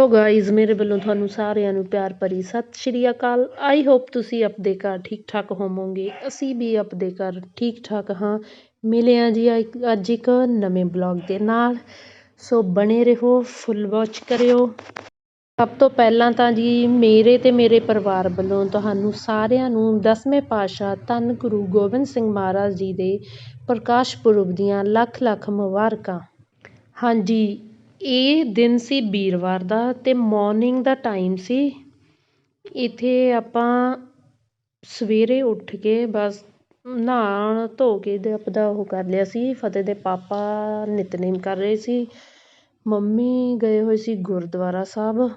Hello guys ਮੇਰੇ ਵੱਲੋਂ ਤੁਹਾਨੂੰ ਸਾਰਿਆਂ ਨੂੰ ਪਿਆਰ ਭਰੀ ਸਤਿ ਸ਼੍ਰੀ ਅਕਾਲ। ਆਈ ਹੋਪ ਤੁਸੀਂ ਆਪਦੇ ਘਰ ਠੀਕ ਠਾਕ ਹੋਵੋਗੇ। ਅਸੀਂ ਵੀ ਆਪਦੇ ਘਰ ਠੀਕ ਠਾਕ ਹਾਂ। ਮਿਲੇ ਹਾਂ ਜੀ ਅੱਜ- ਅੱਜ ਇੱਕ ਨਵੇਂ ਬਲੌਗ ਦੇ ਨਾਲ। ਸੋ ਬਣੇ ਰਹੋ ਫੁੱਲ ਵਾਚ ਕਰਿਓ। ਸਭ ਤੋਂ ਪਹਿਲਾਂ ਤਾਂ ਜੀ, ਮੇਰੇ ਤੇ ਮੇਰੇ ਪਰਿਵਾਰ ਵੱਲੋਂ ਤੁਹਾਨੂੰ ਸਾਰਿਆਂ ਨੂੰ ਦਸਵੇਂ ਪਾਤਸ਼ਾਹ ਧੰਨ ਗੁਰੂ ਗੋਬਿੰਦ ਸਿੰਘ ਮਹਾਰਾਜ ਜੀ ਦੇ ਪ੍ਰਕਾਸ਼ ਪੁਰਬ ਦੀਆਂ ਲੱਖ ਲੱਖ ਮੁਬਾਰਕਾਂ। ਹਾਂਜੀ ਇਹ ਦਿਨ ਸੀ ਵੀਰਵਾਰ ਦਾ ਅਤੇ ਮੋਰਨਿੰਗ ਦਾ ਟਾਈਮ ਸੀ। ਇੱਥੇ ਆਪਾਂ ਸਵੇਰੇ ਉੱਠ ਕੇ ਬਸ ਨਹਾਣ ਧੋ ਕੇ ਤੇ ਆਪਦਾ ਉਹ ਕਰ ਲਿਆ ਸੀ। ਫਤਿਹ ਦੇ ਪਾਪਾ ਨਿਤਨੇਮ ਕਰ ਰਹੇ ਸੀ। ਮੰਮੀ ਗਏ ਹੋਏ ਸੀ ਗੁਰਦੁਆਰਾ ਸਾਹਿਬ।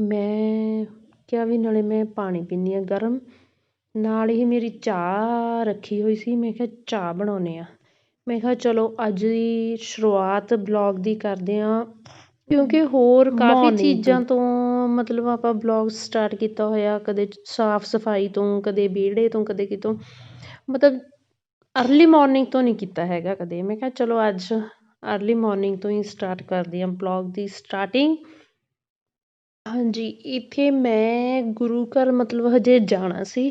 ਮੈਂ ਕਿਹਾ ਵੀ ਨਾਲੇ ਮੈਂ ਪਾਣੀ ਪੀਂਦੀ ਹਾਂ ਗਰਮ। ਨਾਲ ਹੀ ਮੇਰੀ ਚਾਹ ਰੱਖੀ ਹੋਈ ਸੀ। ਮੈਂ ਕਿਹਾ ਚਾਹ ਬਣਾਉਂਦੇ ਹਾਂ। ਮੈਂ ਕਿਹਾ ਚਲੋ ਅੱਜ ਦੀ ਸ਼ੁਰੂਆਤ ਬਲੌਗ ਦੀ ਕਰਦੇ ਹਾਂ ਕਿਉਂਕਿ ਹੋਰ ਕਾਫੀ ਚੀਜ਼ਾਂ ਤੋਂ ਮਤਲਬ ਆਪਾਂ ਬਲੌਗ ਸਟਾਰਟ ਕੀਤਾ ਹੋਇਆ ਕਦੇ ਸਾਫ਼ ਸਫ਼ਾਈ ਤੋਂ ਕਦੇ ਵਿਹੜੇ ਤੋਂ ਕਦੇ ਕਿਤੋਂ। ਮਤਲਬ ਅਰਲੀ ਮਾਰਨਿੰਗ ਤੋਂ ਨਹੀਂ ਕੀਤਾ ਹੈਗਾ ਕਦੇ। ਮੈਂ ਕਿਹਾ ਚਲੋ ਅੱਜ ਅਰਲੀ ਮਾਰਨਿੰਗ ਤੋਂ ਹੀ ਸਟਾਰਟ ਕਰਦੇ ਹਾਂ ਬਲੌਗ ਦੀ ਸਟਾਰਟਿੰਗ ਹਾਂਜੀ ਇੱਥੇ ਮੈਂ ਗੁਰੂ ਘਰ ਮਤਲਬ ਹਜੇ ਜਾਣਾ ਸੀ।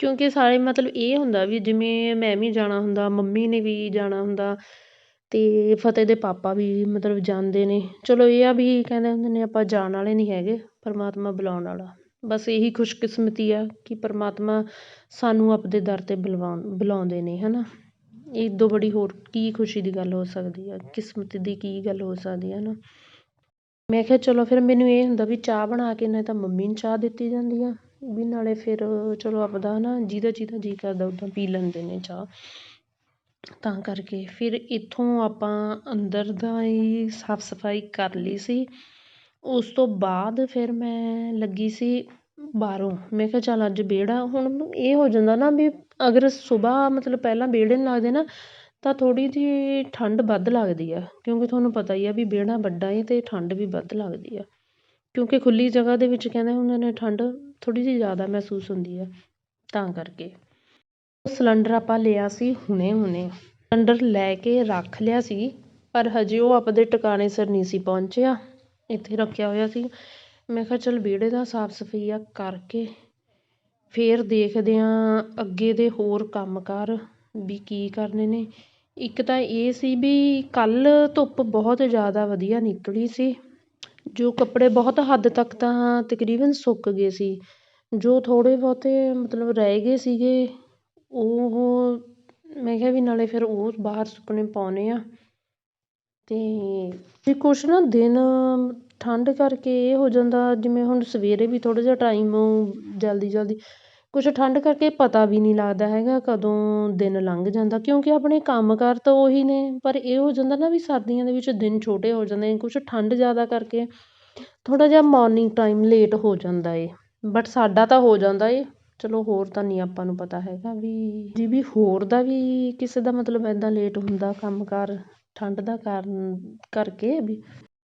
ਕਿਉਂਕਿ ਸਾਰੇ ਮਤਲਬ ਇਹ ਹੁੰਦਾ ਵੀ ਜਿਵੇਂ ਮੈਂ ਵੀ ਜਾਣਾ ਹੁੰਦਾ, ਮੰਮੀ ਨੇ ਵੀ ਜਾਣਾ ਹੁੰਦਾ ਅਤੇ ਫਤਿਹ ਦੇ ਪਾਪਾ ਵੀ ਮਤਲਬ ਜਾਂਦੇ ਨੇ। ਚਲੋ ਇਹ ਆ ਵੀ ਕਹਿੰਦੇ ਹੁੰਦੇ ਨੇ ਆਪਾਂ ਜਾਣ ਵਾਲੇ ਨਹੀਂ ਹੈਗੇ, ਪਰਮਾਤਮਾ ਬੁਲਾਉਣ ਵਾਲਾ। ਬਸ ਇਹੀ ਖੁਸ਼ਕਿਸਮਤੀ ਆ ਕਿ ਪਰਮਾਤਮਾ ਸਾਨੂੰ ਆਪਦੇ ਦਰ 'ਤੇ ਬੁਲਵਾ ਬੁਲਾਉਂਦੇ ਨੇ ਹੈ ਨਾ ਇਹ ਇਦੋਂ ਬੜੀ ਹੋਰ ਕੀ ਖੁਸ਼ੀ ਦੀ ਗੱਲ ਹੋ ਸਕਦੀ ਆ, ਕਿਸਮਤ ਦੀ ਕੀ ਗੱਲ ਹੋ ਸਕਦੀ ਹੈ ਨਾ ਮੈਂ ਕਿਹਾ ਚਲੋ ਫਿਰ ਮੈਨੂੰ ਇਹ ਹੁੰਦਾ ਵੀ ਚਾਹ ਬਣਾ ਕੇ ਨਾ ਤਾਂ ਮੰਮੀ ਨੂੰ ਚਾਹ ਦਿੱਤੀ ਜਾਂਦੀ ਆ। ਵੀ ਨਾਲੇ ਫਿਰ ਚਲੋ ਆਪਦਾ ਨਾ ਜਿਹਦਾ ਜਿਹਦਾ ਜੀ ਕਰਦਾ ਉੱਦਾਂ ਪੀ ਲੈਂਦੇ ਨੇ ਚਾਹ। ਤਾਂ ਕਰਕੇ ਫਿਰ ਇੱਥੋਂ ਆਪਾਂ ਅੰਦਰ ਦਾ ਹੀ ਸਾਫ਼ ਸਫ਼ਾਈ ਕਰ ਲਈ ਸੀ। ਉਸ ਤੋਂ ਬਾਅਦ ਫਿਰ ਮੈਂ ਲੱਗੀ ਸੀ ਬਾਹਰੋਂ। ਮੈਂ ਕਿਹਾ ਚੱਲ ਅੱਜ ਵਿਹੜਾ, ਹੁਣ ਇਹ ਹੋ ਜਾਂਦਾ ਨਾ ਵੀ ਅਗਰ ਸੁਬਾਹ ਮਤਲਬ ਪਹਿਲਾਂ ਵਿਹੜੇ ਨੂੰ ਲੱਗਦੇ ਨਾ, ਤਾਂ ਥੋੜ੍ਹੀ ਜਿਹੀ ਠੰਡ ਵੱਧ ਲੱਗਦੀ ਆ। ਕਿਉਂਕਿ ਤੁਹਾਨੂੰ ਪਤਾ ਹੀ ਆ ਵੀ ਵਿਹੜਾ ਵੱਡਾ ਹੈ ਅਤੇ ਠੰਡ ਵੀ ਵੱਧ ਲੱਗਦੀ ਆ। ਕਿਉਂਕਿ ਖੁੱਲ੍ਹੀ ਜਗ੍ਹਾ ਦੇ ਵਿੱਚ ਕਹਿੰਦੇ ਹੁੰਦੇ ਨੇ ਠੰਡ ਥੋੜ੍ਹੀ ਜਿਹੀ ਜ਼ਿਆਦਾ ਮਹਿਸੂਸ ਹੁੰਦੀ ਹੈ, ਤਾਂ ਕਰਕੇ। ਸਿਲੰਡਰ ਆਪਾਂ ਲਿਆ ਸੀ ਹੁਣੇ ਹੁਣੇ ਸਿਲੰਡਰ ਲੈ ਕੇ ਰੱਖ ਲਿਆ ਸੀ, ਪਰ ਹਜੇ ਉਹ ਆਪਦੇ ਟਿਕਾਣੇ ਸਿਰ ਨਹੀਂ ਸੀ ਪਹੁੰਚਿਆ। ਇੱਥੇ ਰੱਖਿਆ ਹੋਇਆ ਸੀ। ਮੈਂ ਕਿਹਾ, ਚੱਲ ਵਿਹੜੇ ਦਾ ਸਾਫ਼ ਸਫਾਈਆ ਕਰਕੇ ਫਿਰ ਦੇਖਦੇ ਹਾਂ ਅੱਗੇ ਦੇ ਹੋਰ ਕੰਮ ਕਾਰ ਵੀ ਕੀ ਕਰਨੇ ਨੇ। ਇੱਕ ਤਾਂ ਇਹ ਸੀ ਵੀ ਕੱਲ੍ਹ ਧੁੱਪ ਬਹੁਤ ਜ਼ਿਆਦਾ ਵਧੀਆ ਨਿਕਲੀ ਸੀ। ਜੋ ਕੱਪੜੇ ਬਹੁਤ ਹੱਦ ਤੱਕ ਤਾਂ ਤਕਰੀਬਨ ਸੁੱਕ ਗਏ ਸੀ। ਜੋ ਥੋੜ੍ਹੇ ਬਹੁਤੇ ਮਤਲਬ ਰਹਿ ਗਏ ਸੀਗੇ, ਉਹ ਮੈਂ ਕਿਹਾ ਵੀ ਨਾਲੇ ਫਿਰ ਉਹ ਬਾਹਰ ਸੁੱਕਣੇ ਪਾਉਂਦੇ ਹਾਂ ਅਤੇ ਕੁਛ ਨਾ ਦਿਨ ਠੰਡ ਕਰਕੇ ਇਹ ਹੋ ਜਾਂਦਾ, ਜਿਵੇਂ ਹੁਣ ਸਵੇਰੇ ਵੀ ਥੋੜ੍ਹਾ ਜਿਹਾ ਟਾਈਮ ਜਲਦੀ ਜਲਦੀ ਕੁਛ ਠੰਡ ਕਰਕੇ ਪਤਾ ਵੀ ਨਹੀਂ ਲੱਗਦਾ ਹੈਗਾ ਕਦੋਂ ਦਿਨ ਲੰਘ ਜਾਂਦਾ, ਕਿਉਂਕਿ ਆਪਣੇ ਕੰਮ ਕਾਰ ਤਾਂ ਉਹੀ ਨੇ, ਪਰ ਇਹ ਹੋ ਜਾਂਦਾ ਨਾ ਵੀ ਸਰਦੀਆਂ ਦੇ ਵਿੱਚ ਦਿਨ ਛੋਟੇ ਹੋ ਜਾਂਦੇ ਕੁਛ ਠੰਡ ਜ਼ਿਆਦਾ ਕਰਕੇ ਥੋੜ੍ਹਾ ਜਿਹਾ ਮੋਰਨਿੰਗ ਟਾਈਮ ਲੇਟ ਹੋ ਜਾਂਦਾ ਏ ਬਟ ਸਾਡਾ ਤਾਂ ਹੋ ਜਾਂਦਾ ਏ, ਚਲੋ ਹੋਰ ਤਾਂ ਨਹੀਂ ਆਪਾਂ ਨੂੰ ਪਤਾ ਹੈਗਾ ਵੀ, ਜੀ ਵੀ ਹੋਰ ਦਾ ਵੀ ਕਿਸੇ ਦਾ ਮਤਲਬ ਇੱਦਾਂ ਲੇਟ ਹੁੰਦਾ ਕੰਮ ਕਾਰ ਠੰਡ ਦਾ ਕਾਰਨ ਕਰਕੇ ਵੀ।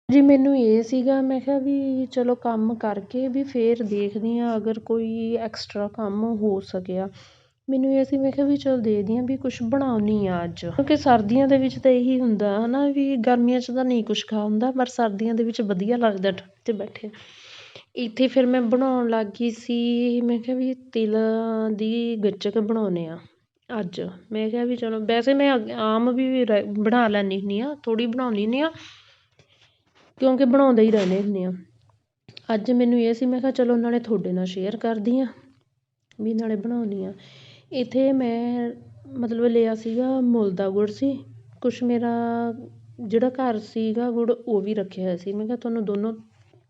ਜੀ, ਮੈਨੂੰ ਇਹ ਸੀਗਾ, ਮੈਂ ਕਿਹਾ ਵੀ ਚਲੋ ਕੰਮ ਕਰਕੇ ਵੀ ਫਿਰ ਦੇਖਦੀ ਹਾਂ, ਅਗਰ ਕੋਈ ਐਕਸਟਰਾ ਕੰਮ ਹੋ ਸਕਿਆ। ਮੈਨੂੰ ਇਹ ਸੀ, ਮੈਂ ਕਿਹਾ ਵੀ ਚਲ ਦੇਖਦੀ ਹਾਂ ਵੀ ਕੁਛ ਬਣਾਉਂਦੀ ਹਾਂ ਅੱਜ। ਕਿਉਂਕਿ ਸਰਦੀਆਂ ਦੇ ਵਿੱਚ ਤਾਂ ਇਹੀ ਹੁੰਦਾ ਹੈ ਨਾ ਵੀ ਗਰਮੀਆਂ 'ਚ ਤਾਂ ਨਹੀਂ ਕੁਛ ਖਾ ਹੁੰਦਾ, ਪਰ ਸਰਦੀਆਂ ਦੇ ਵਿੱਚ ਵਧੀਆ ਲੱਗਦਾ ਠੰਡ 'ਚ ਬੈਠੇ ਇੱਥੇ ਫਿਰ ਮੈਂ ਬਣਾਉਣ ਲੱਗ ਗਈ ਸੀ, ਮੈਂ ਕਿਹਾ ਵੀ ਤਿਲ ਦੀ ਗੱਚਕ ਬਣਾਉਂਦੇ ਹਾਂ ਅੱਜ। ਮੈਂ ਕਿਹਾ ਵੀ ਚਲੋ, ਵੈਸੇ ਮੈਂ ਆਮ ਵੀ ਰ, ਬਣਾ ਲੈਂਦੀ ਹੁੰਦੀ ਹਾਂ, ਥੋੜ੍ਹੀ ਬਣਾਉਂਦੀ ਹੁੰਦੀ ਹਾਂ ਕਿਉਂਕਿ ਬਣਾਉਂਦੇ ਹੀ ਰਹਿੰਦੇ ਹੁੰਦੇ ਹਾਂ ਅੱਜ ਮੈਨੂੰ ਇਹ ਸੀ, ਮੈਂ ਕਿਹਾ ਚਲੋ ਨਾਲੇ ਤੁਹਾਡੇ ਨਾਲ ਸ਼ੇਅਰ ਕਰਦੀ ਹਾਂ ਵੀ ਨਾਲੇ ਬਣਾਉਂਦੀ ਹਾਂ। ਇੱਥੇ ਮੈਂ ਮਤਲਬ ਲਿਆ ਸੀਗਾ ਮੁੱਲ ਦਾ ਗੁੜ ਸੀ, ਕੁਛ ਮੇਰਾ ਜਿਹੜਾ ਘਰ ਸੀਗਾ ਗੁੜ ਉਹ ਵੀ ਰੱਖਿਆ ਹੋਇਆ ਸੀ। ਮੈਂ ਕਿਹਾ ਤੁਹਾਨੂੰ ਦੋਨੋਂ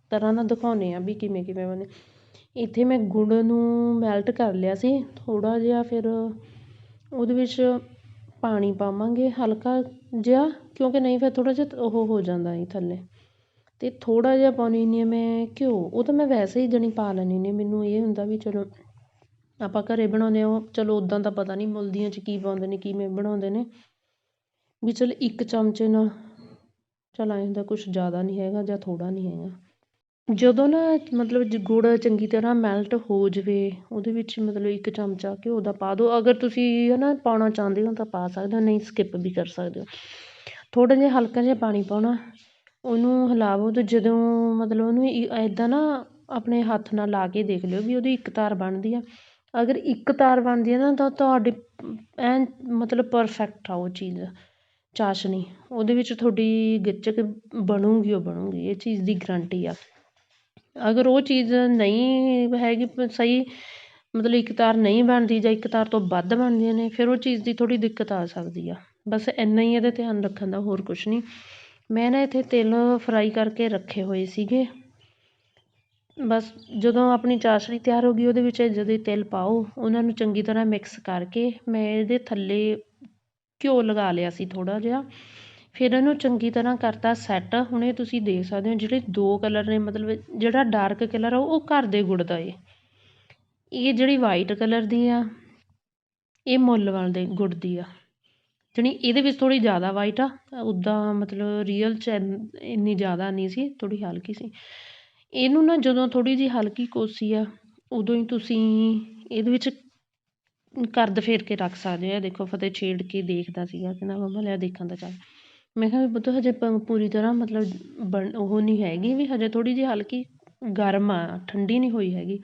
ਤਰ੍ਹਾਂ ਦਾ ਦਿਖਾਉਂਦੇ ਹਾਂ ਵੀ ਕਿਵੇਂ ਕਿਵੇਂ ਬਣੇ। ਇੱਥੇ ਮੈਂ ਗੁੜ ਨੂੰ ਮੈਲਟ ਕਰ ਲਿਆ ਸੀ, ਥੋੜ੍ਹਾ ਜਿਹਾ ਫਿਰ ਉਹਦੇ ਵਿੱਚ ਪਾਣੀ ਪਾਵਾਂਗੇ, ਹਲਕਾ ਜਿਹਾ, ਕਿਉਂਕਿ ਨਹੀਂ ਫਿਰ ਥੋੜ੍ਹਾ ਜਿਹਾ ਉਹ ਹੋ ਜਾਂਦਾ ਹੈ ਥੱਲੇ। ਅਤੇ ਥੋੜ੍ਹਾ ਜਿਹਾ ਪਾਉਂਦੀ ਹੁੰਦੀ ਹਾਂ ਮੈਂ ਘਿਓ, ਉਹ ਤਾਂ ਮੈਂ ਵੈਸੇ ਹੀ ਜਾਣੀ ਪਾ ਲੈਂਦੀ ਹੁੰਦੀ ਮੈਨੂੰ ਇਹ ਹੁੰਦਾ ਵੀ ਚਲੋ ਆਪਾਂ ਘਰ ਬਣਾਉਂਦੇ ਹਾਂ, ਚਲੋ ਉੱਦਾਂ ਦਾ ਪਤਾ ਨਹੀਂ ਮੁੱਲਦੀਆਂ 'ਚ ਕੀ ਪਾਉਂਦੇ ਨੇ ਕਿਵੇਂ ਬਣਾਉਂਦੇ ਨੇ। ਵੀ ਚਲ ਇੱਕ ਚਮਚੇ ਨਾਲ ਚਲ ਐਂ ਹੁੰਦਾ ਕੁਛ ਜ਼ਿਆਦਾ ਨਹੀਂ ਹੈਗਾ ਜਾਂ ਥੋੜ੍ਹਾ ਨਹੀਂ ਹੈਗਾ। ਜਦੋਂ ਨਾ ਮਤਲਬ ਗੁੜ ਚੰਗੀ ਤਰ੍ਹਾਂ ਮੈਲਟ ਹੋ ਜਾਵੇ, ਉਹਦੇ ਵਿੱਚ ਮਤਲਬ ਇੱਕ ਚਮਚਾ ਘਿਓ ਦਾ ਪਾ ਦਿਓ। ਅਗਰ ਤੁਸੀਂ ਹੈ ਨਾ ਪਾਉਣਾ ਚਾਹੁੰਦੇ ਹੋ ਤਾਂ ਪਾ ਸਕਦੇ ਹੋ, ਨਹੀਂ ਸਕਿੱਪ ਵੀ ਕਰ ਸਕਦੇ ਹੋ। ਥੋੜ੍ਹਾ ਜਿਹਾ ਹਲਕਾ ਜਿਹਾ ਪਾਣੀ ਪਾਉਣਾ ਉਹਨੂੰ ਹਿਲਾਵੋ ਤਾਂ ਜਦੋਂ ਮਤਲਬ ਉਹਨੂੰ ਇੱਦਾਂ ਨਾ ਆਪਣੇ ਹੱਥ ਨਾਲ ਲਾ ਕੇ ਦੇਖ ਲਿਓ ਵੀ ਉਹਦੀ ਇੱਕ ਤਾਰ ਬਣਦੀ ਆ। ਅਗਰ ਇੱਕ ਤਾਰ ਬਣਦੀ ਆ ਨਾ ਤਾਂ ਤੁਹਾਡੀ ਐਨ ਮਤਲਬ ਪਰਫੈਕਟ ਆ ਉਹ ਚੀਜ਼, ਚਾਸ਼ਨੀ। ਉਹਦੇ ਵਿੱਚ ਤੁਹਾਡੀ ਗੱਚਕ ਬਣੂਗੀ, ਉਹ ਬਣੂਗੀ, ਇਹ ਚੀਜ਼ ਦੀ ਗਰੰਟੀ ਆ। ਅਗਰ ਉਹ ਚੀਜ਼ ਨਹੀਂ ਹੈਗੀ ਸਹੀ ਮਤਲਬ ਇੱਕ ਤਾਰ ਨਹੀਂ ਬਣਦੀ ਜਾਂ ਇੱਕ ਤਾਰ ਤੋਂ ਵੱਧ ਬਣਦੀਆਂ ਨੇ, ਫਿਰ ਉਹ ਚੀਜ਼ ਦੀ ਥੋੜ੍ਹੀ ਦਿੱਕਤ ਆ ਸਕਦੀ ਆ। ਬਸ ਇੰਨਾ ਹੀ ਇਹਦਾ ਧਿਆਨ ਰੱਖਣ ਦਾ, ਹੋਰ ਕੁਛ ਨਹੀਂ। ਮੈਂ ਨਾ ਇੱਥੇ ਤਿਲ ਫਰਾਈ ਕਰਕੇ ਰੱਖੇ ਹੋਏ ਸੀਗੇ। ਬਸ ਜਦੋਂ ਆਪਣੀ ਚਾਸ਼ਣੀ ਤਿਆਰ ਹੋ ਗਈ, ਉਹਦੇ ਵਿੱਚ ਜਦੋਂ ਤਿਲ ਪਾਓ। ਉਹਨਾਂ ਨੂੰ ਚੰਗੀ ਤਰ੍ਹਾਂ ਮਿਕਸ ਕਰਕੇ ਮੈਂ ਇਹਦੇ ਥੱਲੇ ਘਿਓ ਲਗਾ ਲਿਆ ਸੀ ਥੋੜ੍ਹਾ ਜਿਹਾ। ਫਿਰ ਇਹਨੂੰ ਚੰਗੀ ਤਰ੍ਹਾਂ ਕਰਤਾ ਸੈੱਟ ਹੁਣ ਇਹ ਤੁਸੀਂ ਦੇਖ ਸਕਦੇ ਹੋ ਜਿਹੜੇ ਦੋ ਕਲਰ ਨੇ, ਮਤਲਬ ਜਿਹੜਾ ਡਾਰਕ ਕਲਰ ਆ, ਉਹ ਘਰ ਦੇ ਗੁੜ ਦਾ ਏ। ਇਹ ਜਿਹੜੀ ਵਾਈਟ ਕਲਰ ਦੀ ਆ, ਇਹ ਮੁੱਲ ਵਾਲੇ ਗੁੜ ਦੀ ਆ। ਜਾਣੀ ਇਹਦੇ ਵਿੱਚ ਥੋੜ੍ਹੀ ਜ਼ਿਆਦਾ ਵਾਈਟ ਆ ਉੱਦਾਂ ਮਤਲਬ ਰੀਅਲ 'ਚ ਇੰਨੀ ਜ਼ਿਆਦਾ ਨਹੀਂ ਸੀ, ਥੋੜ੍ਹੀ ਹਲਕੀ ਸੀ। ਇਹਨੂੰ ਨਾ ਜਦੋਂ ਥੋੜ੍ਹੀ ਜਿਹੀ ਹਲਕੀ ਕੋਸੀ ਆ, ਉਦੋਂ ਹੀ ਤੁਸੀਂ ਇਹਦੇ ਵਿੱਚ ਕਰਦ ਫੇਰ ਕੇ ਰੱਖ ਸਕਦੇ ਆ। ਦੇਖੋ, ਫਤਿਹ ਛੇੜ ਕੇ ਦੇਖਦਾ ਸੀਗਾ, ਕਹਿੰਦਾ, ਮੰਮਾ ਲਿਆ ਦੇਖਾਂ ਤਾਂ ਚੱਲ। ਮੈਂ ਕਿਹਾ, ਵੀ ਪੁੱਤ, ਹਜੇ ਪੂਰੀ ਤਰ੍ਹਾਂ ਮਤਲਬ ਬਣ, ਉਹ ਨਹੀਂ ਹੈਗੀ ਵੀ, ਹਜੇ ਥੋੜ੍ਹੀ ਜਿਹੀ ਹਲਕੀ ਗਰਮ ਆ, ਠੰਡੀ ਨਹੀਂ ਹੋਈ ਹੈਗੀ।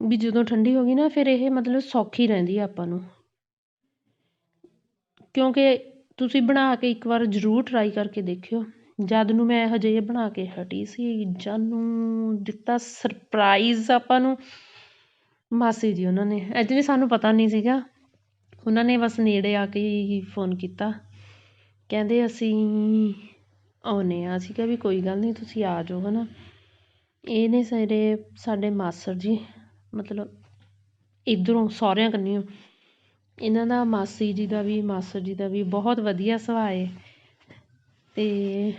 ਵੀ ਜਦੋਂ ਠੰਡੀ ਹੋ ਗਈ ਨਾ, ਫਿਰ ਇਹ ਮਤਲਬ ਸੌਖੀ ਰਹਿੰਦੀ ਆ ਆਪਾਂ ਨੂੰ। ਕਿਉਂਕਿ ਤੁਸੀਂ ਬਣਾ ਕੇ ਇੱਕ ਵਾਰ ਜ਼ਰੂਰ ਟਰਾਈ ਕਰਕੇ ਦੇਖਿਓ। ਜਦ ਨੂੰ ਮੈਂ ਹਜੇ ਇਹ ਬਣਾ ਕੇ ਹਟੀ ਸੀ, ਜਦ ਨੂੰ ਦਿੱਤਾ ਸਰਪ੍ਰਾਈਜ਼ ਆਪਾਂ ਨੂੰ ਮਾਸੀ ਜੀ ਉਹਨਾਂ ਨੇ। ਐਕਚੁਅਲੀ ਸਾਨੂੰ ਪਤਾ ਨਹੀਂ ਸੀਗਾ, ਉਹਨਾਂ ਨੇ ਬਸ ਨੇੜੇ ਆ ਕੇ ਹੀ ਫੋਨ ਕੀਤਾ। ਕਹਿੰਦੇ ਅਸੀਂ ਆਉਂਦੇ ਹਾਂ। ਅਸੀਂ ਕਿਹਾ ਵੀ ਕੋਈ ਗੱਲ ਨਹੀਂ, ਤੁਸੀਂ ਆ ਜਾਓ ਹੈ ਨਾ ਇਹ ਨੇ ਸਾਰੇ ਸਾਡੇ ਮਾਸਰ ਜੀ, ਮਤਲਬ ਇੱਧਰੋਂ ਸਹੁਰਿਆਂ ਕੰਨੀਓ ਇਹਨਾਂ ਦਾ ਮਾਸੀ ਜੀ ਦਾ ਵੀ, ਮਾਸੜ ਜੀ ਦਾ ਵੀ ਬਹੁਤ ਵਧੀਆ ਸੁਭਾਅ ਹੈ ਅਤੇ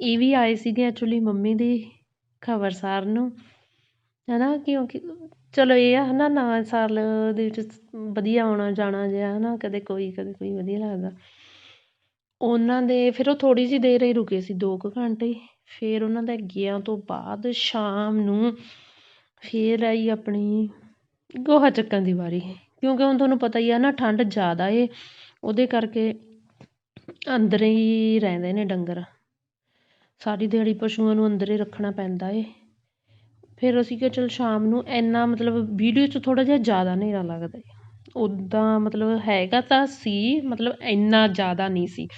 ਇਹ ਵੀ ਆਏ ਸੀਗੇ ਐਕਚੁਲੀ ਮੰਮੀ ਦੀ ਖਬਰ ਸਾਰ ਨੂੰ। ਹੈ ਨਾ ਕਿਉਂਕਿ ਚਲੋ ਇਹ ਆ ਹੈ ਨਾ ਨਵਾਂ ਸਾਲ ਦੇ ਵਿੱਚ ਵਧੀਆ ਆਉਣਾ ਜਾਣਾ ਜਿਹਾ ਹੈ ਨਾ ਕਦੇ ਕੋਈ ਕਦੇ ਕੋਈ ਵਧੀਆ ਲੱਗਦਾ। ਉਹਨਾਂ ਦੇ ਫਿਰ ਉਹ ਥੋੜ੍ਹੀ ਜਿਹੀ ਦੇਰ ਹੀ ਰੁਕੇ ਸੀ, ਦੋ ਕੁ ਘੰਟੇ ਫਿਰ ਉਹਨਾਂ ਦਾ ਗਿਆ ਤੋਂ ਬਾਅਦ ਸ਼ਾਮ ਨੂੰ ਫਿਰ ਆਈ ਆਪਣੀ ਗੋਹਾ ਚੱਕਣ ਦੀ ਵਾਰੀ। ਕਿਉਂਕਿ ਹੁਣ ਤੁਹਾਨੂੰ ਪਤਾ ਹੀ ਆ ਨਾ, ਠੰਡ ਜ਼ਿਆਦਾ ਏ, ਉਹਦੇ ਕਰਕੇ ਅੰਦਰ ਹੀ ਰਹਿੰਦੇ ਨੇ ਡੰਗਰ। ਸਾਰੀ ਦਿਹਾੜੀ ਪਸ਼ੂਆਂ ਨੂੰ ਅੰਦਰ ਹੀ ਰੱਖਣਾ ਪੈਂਦਾ ਏ। ਫਿਰ ਅਸੀਂ ਕਿਹਾ ਚਲ ਸ਼ਾਮ ਨੂੰ ਇੰਨਾ ਮਤਲਬ ਵੀਡੀਓ 'ਚ ਥੋੜ੍ਹਾ ਜਿਹਾ ਜ਼ਿਆਦਾ ਹਨੇਰਾ ਲੱਗਦਾ ਏ। ਉੱਦਾਂ ਮਤਲਬ ਹੈਗਾ ਤਾਂ ਸੀ, ਮਤਲਬ ਇੰਨਾ ਜ਼ਿਆਦਾ ਨਹੀਂ ਸੀ।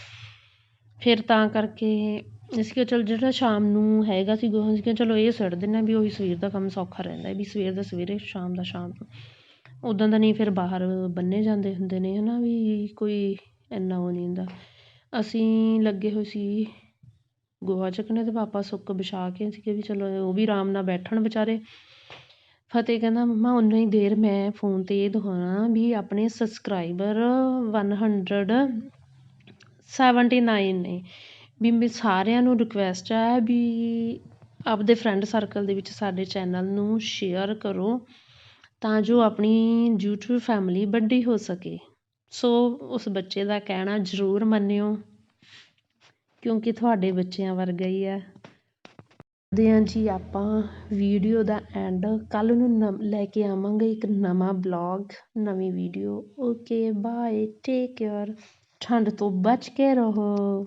ਫਿਰ ਤਾਂ ਕਰਕੇ ਅਸੀਂ ਕਿਹਾ ਚਲ ਜਿਹੜਾ ਸ਼ਾਮ ਨੂੰ ਹੈਗਾ ਸੀ ਗੋਹਾ ਅਸੀਂ ਕਿਹਾ ਚਲੋ ਇਹ ਸੁੱਟ ਦਿੰਦੇ ਹਾਂ ਵੀ ਉਹੀ ਸਵੇਰ ਦਾ ਕੰਮ ਸੌਖਾ ਰਹਿੰਦਾ ਵੀ ਸਵੇਰ ਦਾ ਸਵੇਰੇ, ਸ਼ਾਮ ਦਾ ਸ਼ਾਮ ਨੂੰ। ਉੱਦਾਂ ਦਾ ਨਹੀਂ ਫਿਰ ਬਾਹਰ ਬੰਨੇ ਜਾਂਦੇ ਹੁੰਦੇ ਨੇ ਹੈ ਨਾ ਵੀ ਕੋਈ ਇੰਨਾ ਉਹ ਨਹੀਂ ਹੁੰਦਾ। ਅਸੀਂ ਲੱਗੇ ਹੋਏ ਸੀ ਗੋਹਾ ਚੱਕਣੇ ਅਤੇ ਪਾਪਾ ਸੁੱਕ ਵਿਛਾ ਕੇ ਅਸੀਂ ਕਿਹਾ ਵੀ ਚਲੋ ਉਹ ਵੀ ਆਰਾਮ ਨਾਲ ਬੈਠਣ ਵਿਚਾਰੇ। ਫਤਿਹ ਕਹਿੰਦਾ, ਮੰਮਾ ਉਨਾ ਹੀ ਦੇਰ ਮੈਂ ਫੋਨ 'ਤੇ ਇਹ ਦਿਖਾਉਣਾ ਵੀ ਆਪਣੇ subscriber one hundred seventy nine ਨੇ। ਵੀ ਮੈਂ ਸਾਰਿਆਂ ਨੂੰ ਰਿਕੁਐਸਟ ਹੈ ਵੀ ਆਪਦੇ ਫਰੈਂਡ ਸਰਕਲ ਦੇ ਵਿੱਚ ਸਾਡੇ ਚੈਨਲ ਨੂੰ ਸ਼ੇਅਰ ਕਰੋ। ਤਾਂ ਜੋ ਆਪਣੀ ਯੂਟਿਊਬ ਫੈਮਿਲੀ ਵੱਡੀ ਹੋ ਸਕੇ। ਸੋ ਉਸ ਬੱਚੇ ਦਾ ਕਹਿਣਾ ਜ਼ਰੂਰ ਮੰਨਿਓ, ਕਿਉਂਕਿ ਤੁਹਾਡੇ ਬੱਚਿਆਂ ਵਰਗਾ ਹੀ ਹੈ। ਦੇ ਹਾਂ ਜੀ ਆਪਾਂ ਵੀਡੀਓ ਦਾ ਐਂਡ ਕੱਲ ਨੂੰ ਲੈ ਕੇ ਆਵਾਂਗੇ ਇੱਕ ਨਵਾਂ ਬਲੌਗ ਨਵੀਂ video. Okay bye take care ਠੰਡ ਤੋਂ ਬਚ ਕੇ ਰਹੋ।